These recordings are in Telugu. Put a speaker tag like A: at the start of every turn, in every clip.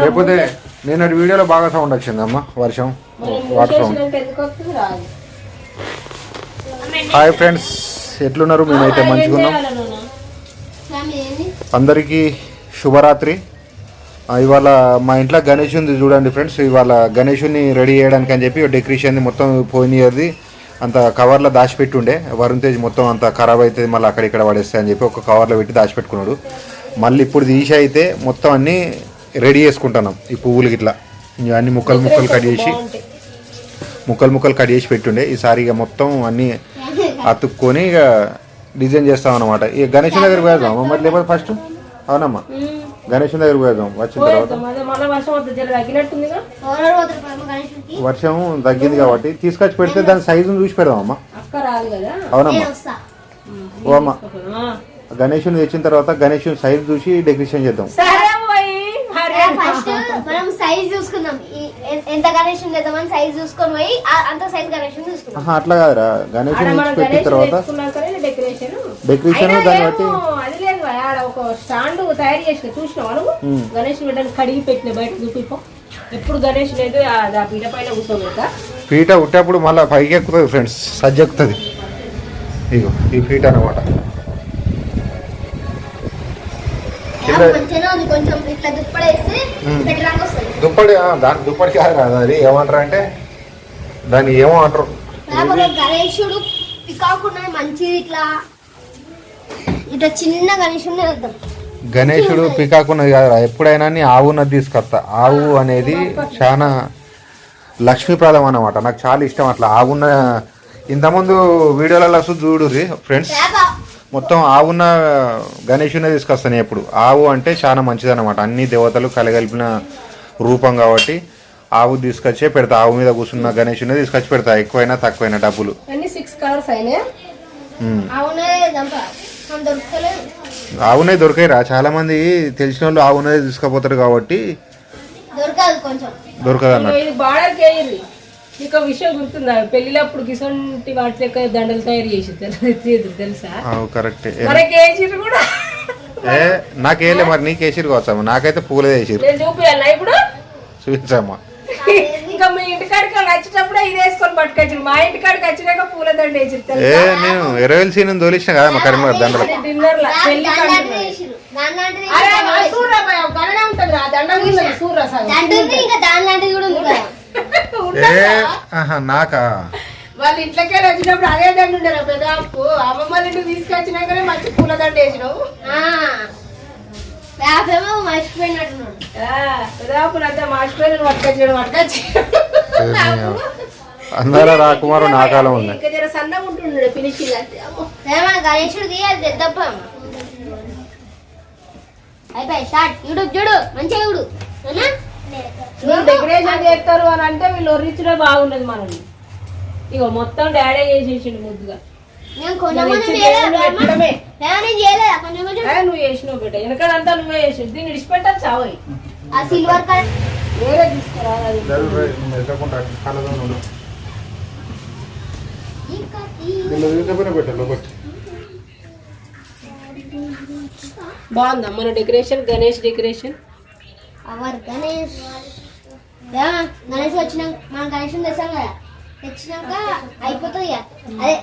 A: లేకపోతే నేను వీడియోలో బాగా సౌండ్ వచ్చింది అమ్మ వర్షం వాటర్ సౌండ్ హాయ్ ఫ్రెండ్స్ ఎట్లున్నారు? మేమైతే మంచిగా ఉన్నాం అందరికీ శుభరాత్రి. ఇవాళ మా ఇంట్లో గణేష్ ఉంది చూడండి ఫ్రెండ్స్ ఇవాళ గణేషుని రెడీ చేయడానికి అని చెప్పి డెకరేషన్ మొత్తం పోయినది అంత కవర్లో దాచిపెట్టి ఉండే వరుణ్ తేజ్ మొత్తం అంత ఖరాబ్ అవుతుంది మళ్ళీ అక్కడిక్కడ పడేస్తాయి అని చెప్పి ఒక కవర్లో పెట్టి దాచిపెట్టుకున్నాడు. మళ్ళీ ఇప్పుడు తీసి అయితే మొత్తం అన్నీ రెడీ చేసుకుంటున్నాం. ఈ పువ్వులు ఇట్లా అన్ని ముక్కలు ముక్కలు కట్ చేసి ముక్కలు ముక్కలు కట్ చేసి పెట్టుండే. ఈసారి ఇక మొత్తం అన్నీ అతుక్కొని ఇక డిజైన్ చేస్తాం అనమాట ఇక గణేష్ దగ్గరికి పోయేద్దాం మరి లేకపోతే ఫస్ట్? అవునమ్మా. గణేష్ దగ్గరికి పోయేద్దాం వచ్చిన తర్వాత.
B: మళ్ళీ వర్షం
A: తగ్గింది కాబట్టి తీసుకొచ్చి పెడితే దాని సైజును చూసి పెడదాం అమ్మా
B: అక్క రాదు కదా?
A: అవునమ్మా. ఓ అమ్మ. గణేషుని తెచ్చిన తర్వాత గణేషుని సైజు చూసి డెకరేషన్ చేద్దాం.
C: ఫస్ట్ మనం సైజ్ చూసుకుందాం. ఎంత గణేష్ చేద్దామని సైజ్ చూసుకొని పోయి అంత సైజ్ గణేష్ చూసుకుందాం.
A: అట్లా కాదురా. తెచ్చి పెట్టిన
B: గణేష్
A: తర్వాత
B: డెకరేషన్
A: దాన్ని బట్టి
B: అది లేదు భయ, ఆడ ఒక స్టాండ్ తయారు చేసిన చూసినావా నువ్వు. గణేష్ బిడ్డను కడిగి పెట్టిన బయట చూపిపో. ఎప్పుడు గణేష్ లేదు ఆ పీట పైన కూర్చోబెడతా?
A: పీట ఉట్టేప్పుడు మళ్ళీ పైకి ఎక్కుతుంది ఫ్రెండ్స్ సజ్జ ఎక్కుతుంది ఇగో ఈ పీట అనమాట దుప్పటి ఆ, దాని దుప్పటి కాదు కాదు అది ఏమంటారు అంటే దాన్ని ఏమో అంటారు.
C: గణేశుడు కాకుండా మంచిది ఇట్లా. ఇట్లా చిన్న గణేశుడిని వేద్దాం
A: గణేశుడు పికాకున్నది కాదురా ఎప్పుడైనా ఆవున్నది తీసుకొస్తా. ఆవు అనేది చాలా లక్ష్మీప్రదం అన్నమాట. నాకు చాలా ఇష్టం అట్లా. ఆవున్న ఇంతకుముందు వీడియోలలో చూడు ఫ్రెండ్స్. మొత్తం ఆవున్న గణేశునే తీసుకొస్తాను ఎప్పుడు. ఆవు అంటే చాలా మంచిది అనమాట అన్ని దేవతలు కలగలిపిన రూపం కాబట్టి ఆవు తీసుకొచ్చే పెడతా. ఆవు మీద కూర్చున్న గణేశునే తీసుకొచ్చి పెడతా. ఎక్కువైనా తక్కువైనా డబ్బులు. ఆవునే దొరికాయిరా. చాలా మంది తెలిసిన వాళ్ళు ఆవునే తీసుకుపోతారు కాబట్టి
C: దొరకదు కొంచెం.
A: దొరకదు అన్నట్టు
B: ఇది బార్డర్ కేయింది నీకు ఒక విషయం గుర్తుందా? పెళ్ళిలప్పుడు గిసొంటి వాటి లెక్క దండలు తయారు చేసి తెలు- తెలుసా?
A: కరెక్టే.
B: మనకి వేసిరు కూడా?
A: ఏ? నాకేలే మరి నీకు వేసిరు కావచ్చమ్మా? నాకైతే పూలే వేసిరు
B: నేను చూపియాలా ఇప్పుడు?
A: చూపించమ్మా.
B: ఇంకా మీ ఇంటికాడికి వచ్చేటప్పుడే ఇది వేసుకొని పట్టుకొచ్చారు. మా ఇంటికాడికి వచ్చినాక పూల దండ వేసిరు
A: ఏ నేను ఎరవేల్ సీన్ తోలిసిన కదా మా కరీంనగర్ దండలు.
B: డిన్నర్ సూర్రా దండ సూర్రా
C: ఇంకా దాని లాంటిది కూడా ఉంది కదా.
A: ఏ ఆహా నాకా?
B: వాళ్ళ ఇంట్లోకే వచ్చినప్పుడు అదే దండ ఉండేరా పెద్ద అప్పు. అమ్మమ్మ ఇంటికి తీసుకొచ్చినాకనే మంచి పూల దండ వేసినావు.
C: మర్చిపోయినట్టున్నాడు.
B: పెదాపులు అంతా మార్చిపోయిన పట్టుకొచ్చాడు పట్టుకొచ్చి.
A: అందరూ రాకుమారు నా కాలం
B: ఇంకా జర సన్నగా ఉంటుండే ఫినిషింగ్ అంటే. అమ్మో.
C: ఏమన్నా గణేశుడిది అది అయిపోయి స్టార్ట్. యూట్యూబ్ చూడు మంచిగా చూడు. అవునా?
B: వీళ్ళు డెకరేషన్ చేస్తారు అని అంటే వీళ్ళు ఒరిజినల్ బాగున్నది మనల్ని. ఇగో మొత్తం డాడీ చేసేసిండు ముద్దుగా. మరి నువ్వు చేసినావు బిడ్డ. వెనకాలంతా నువ్వే చేసావు దీన్ని విడిచిపెట్టాలి చావని
C: ఆ సిల్వర్ కలర్
B: వేరే తీసుకురా. బాగుందా? మన decoration Ganesh decoration
C: our Ganesh. Ganesh వచ్చినాక మనం గణేష్ తెచ్చాం కదా. తెచ్చినాక అయిపోతుంది ఇక. అదే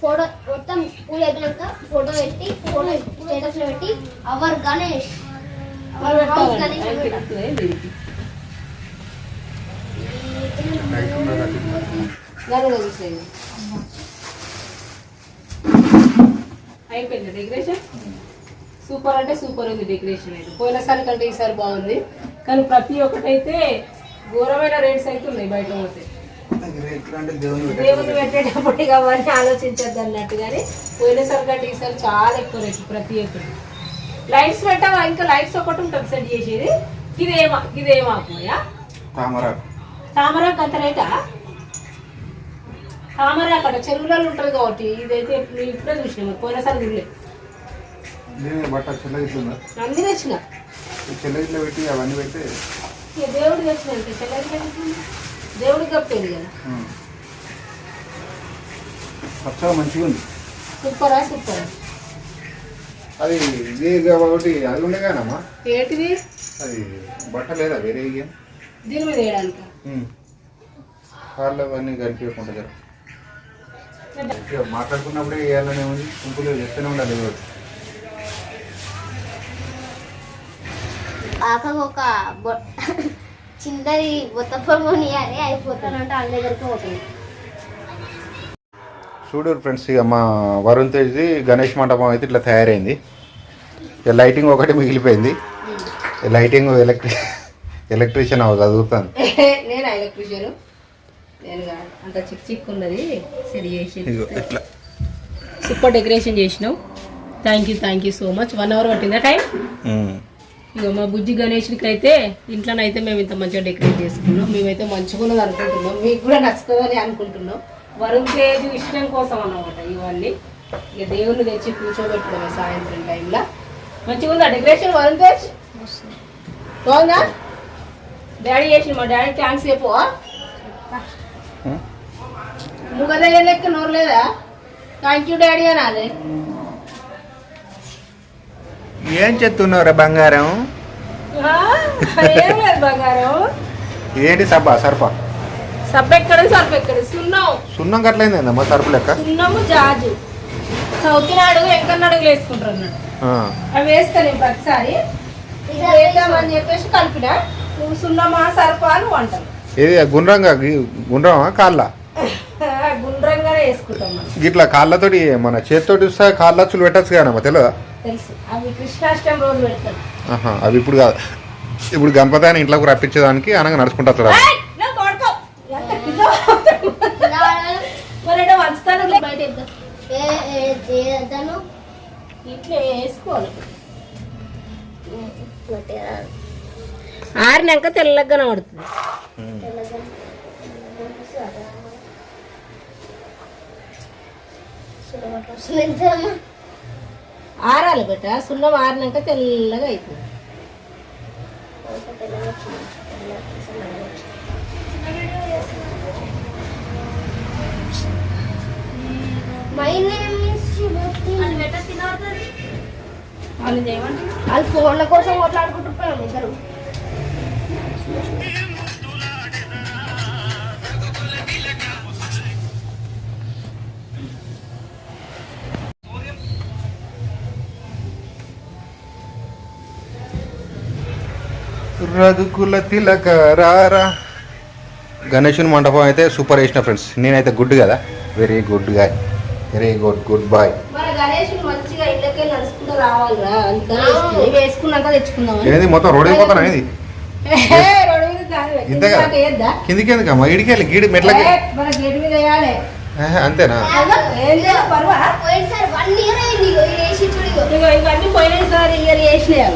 C: ఫోటో మొత్తం పూలు అయిపోయినాక ఫోటో పెట్టి ఫోటో స్టేటస్లో పెట్టి అవర్ గణేష్.
B: అయిపోయింది డెకరేషన్? సూపర్ అంటే సూపర్ ఉంది డెకరేషన్ అయితే. పోయినసారి కంటే ఈసారి బాగుంది. కానీ ప్రతి ఒక్కటైతే ఘోరమైన రేట్స్ అయితే ఉన్నాయి బయట పోతే. దేవుని పెట్టేటప్పుడు అవన్నీ ఆలోచించద్దు అన్నట్టు కానీ పోయినసారి కంటే ఈసారి చాలా ఎక్కువ రేట్లు ప్రతి ఒక్కటి. లైట్స్ పెట్టావా ఇంకా లైట్స్ ఒకటి ఉంటుంది సెట్ చేసేది. ఇదేమా ఇదేమాకుయా
A: తామరాకు.
B: తామరాకు అంత రేటా? తామర అక్కడ చెరువులలో ఉంటుంది కాబట్టి ఇదైతే ఇప్పుడు చూసినాము పోయినసారి తినలే.
A: దీని బట్ట చెల్లగిట్లుందా
B: అన్ని తెచ్చిన.
A: చెల్లగిట్లో పెట్టి అవన్నీ పెట్టి
B: దేవుడు తెచ్చిన దేవుడికి కప్పేది కదా.
A: పచ్చగా మంచిగా ఉంది.
B: సూపరా సూపరా.
A: అది ఇది కాబట్టి అది ఉండే కానమ్మా
B: ఏంటిది?
A: అది బట్ట లేదా వేరే
B: దీని మీద వేయడానికి?
A: కాళ్ళు అవన్నీ ఇక మాట్లాడుకున్నప్పుడే వేయాలనే ఉంది. సింపుల్గా చేస్తూనే ఉండాలి ఏదో ఒకటి.
C: ఆకకు ఒక చిన్నది బొత్త పొమ్మని అయిపోతానంటే వాళ్ళ దగ్గరికి పోతుంది.
A: చూడు ఫ్రెండ్స్ ఇక మా వరుణ్ తేజ్ది గణేష్ మండపం అయితే ఇట్లా తయారైంది. ఇక లైటింగ్ ఒకటి మిగిలిపోయింది. లైటింగ్ ఎలక్ట్రి ఎలక్ట్రీషియన్ అవ చదువుతాను
B: నేను ఎలక్ట్రీషియన్? నేను అంత చిక్ చిక్ ఉన్నది. సరి చేసి
A: ఇట్లా.
B: సూపర్ డెకరేషన్ చేసినావు. Thank you thank you so much. One hour పట్టిందా టైం. ఇక మా బుజ్జి గణేష్కి అయితే ఇంట్లోనైతే మేము ఇంత మంచిగా డెకరేట్ చేసుకున్నాం. మేమైతే మంచిగా ఉన్నది అనుకుంటున్నాం. మీకు కూడా నచ్చుతుందని అనుకుంటున్నాం. వరుణ్ తేజ్ ఇష్టం కోసం అన్నమాట ఇవన్నీ. ఇక దేవుణ్ణి తెచ్చి కూర్చోబెట్టడమే సాయంత్రం టైంలో మంచిగా ఉందా డెకరేషన్ వరుణ్ తేజ్ బాగుందా? డాడీ చేసిన మా డాడీ థ్యాంక్స్ చెప్పు.
A: ఉమ్.
B: నువ్వు కదా లెక్క నోరు లేదా? థ్యాంక్ యూ డాడీ అనాలి.
A: ఏం చెప్తున్నావురా బంగారం?
B: బంగారం.
A: ఏంటి సబ్బా సర్ప
B: సబ్బు ఎక్కడ సర్ఫ్ ఎక్కడ సున్నం.
A: సున్నం కట్లయిందమ్మా సరుపు లెక్క?
B: సున్నము జాజు. సౌతిన అడుగు ఎంకన్న అడుగులు వేసుకుంటారు. అవి వేస్తాను నేను ప్రతిసారి. ఇది వేద్దామని చెప్పేసి కలిపిన. నువ్వు సున్నమా సర్పా అని అంటావు.
A: ఏది గుండ్రంగా గుండ్రమా కాళ్ళ?
B: వేసుకుంటాం మనం
A: గిట్లా కాళ్ళతోటి మన చేతితోటి వస్తే కాళ్ళచ్చులు పెట్టచ్చు కదమ్మా తెలియదా
B: తెలుసు అవి కృష్ణాష్టమి రోజు పెడతాను
A: ఆహా, అవి ఇప్పుడు కాదు ఇప్పుడు గణపతి అని ఇంట్లోకి రప్పించేదానికి అనగా నడుచుకుంటా వస్తాడు.
B: ఏయ్, నా కొడుకు! ఎంత పిల్ల. మరేటో వంచుతాను
C: బయట వేద్దాం. ఏ- ఏ- ఏదను
B: ఇట్లా వేసుకోవాలి
C: గట్టిగా రాదు.
B: ఆరినాక తెల్లగా కనబడుతుంది ఆరాలి బెట సున్నం ఆరినాక తెల్లగా అవుతుంది. వాళ్ళు
C: ఫోన్ల కోసం కొట్లాడుకుంటున్నాం ఇద్దరు.
A: రఘుకుల తిలక రారా గణేషుని మండపం అయితే సూపర్ వేసిన ఫ్రెండ్స్ నేనైతే గుడ్ కదా. Very good guy very good good boy ఏది మొత్తం రోడ్ అయిపోతాను
B: కాదు.
A: ఇంతేగా? కిందికి ఎందుకమ్మా ఇడికెళ్ళి గీడి మెట్లకి అంతేనా?
B: ఇవన్నీ పోయినసారి ఇయర్. చేసినాయి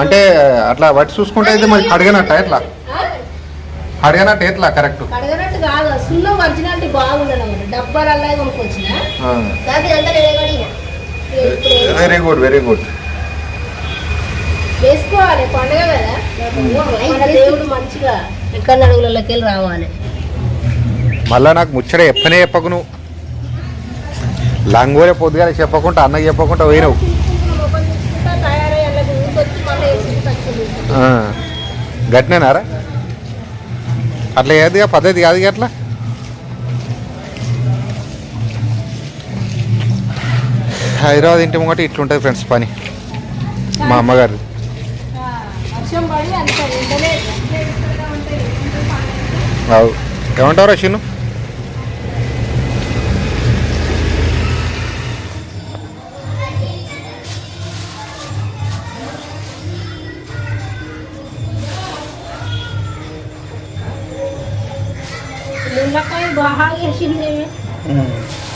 A: అంటే అట్లా బట్టి చూసుకుంటే అయితే మరి అడగనట్ట ఎట్లా?
B: ఆ?
A: అడగనట్టు ఎట్లా? కరెక్ట్.
B: కాదు సున్నం ఒరిజినాలిటీ బాగుండడం కొనుక్కొచ్చిన.
A: వెరీ గుడ్ వెరీ గుడ్
B: వేసుకోవాలి పండుగ కదా. మన దేవుడు మంచిగా ఎక్కడ అడుగులలోకి వెళ్ళి రావాలి.
A: మళ్ళా నాకు ముచ్చట చెప్పనే చెప్పకు నువ్వు. లంగోలే పొద్దుగానే చెప్పకుండా అన్నకి చెప్పకుండా పోయినావు. గట్టినేనారా? అట్లా ఏదిగా పద్ధతి కాదు అట్లా? హైదరాబాద్ ఇంటి ముంగట ఇట్లుంటుంది ఫ్రెండ్స్ పని. మా అమ్మగారు
B: వర్షం పడి అంత
A: 八月十
B: 六日嗯。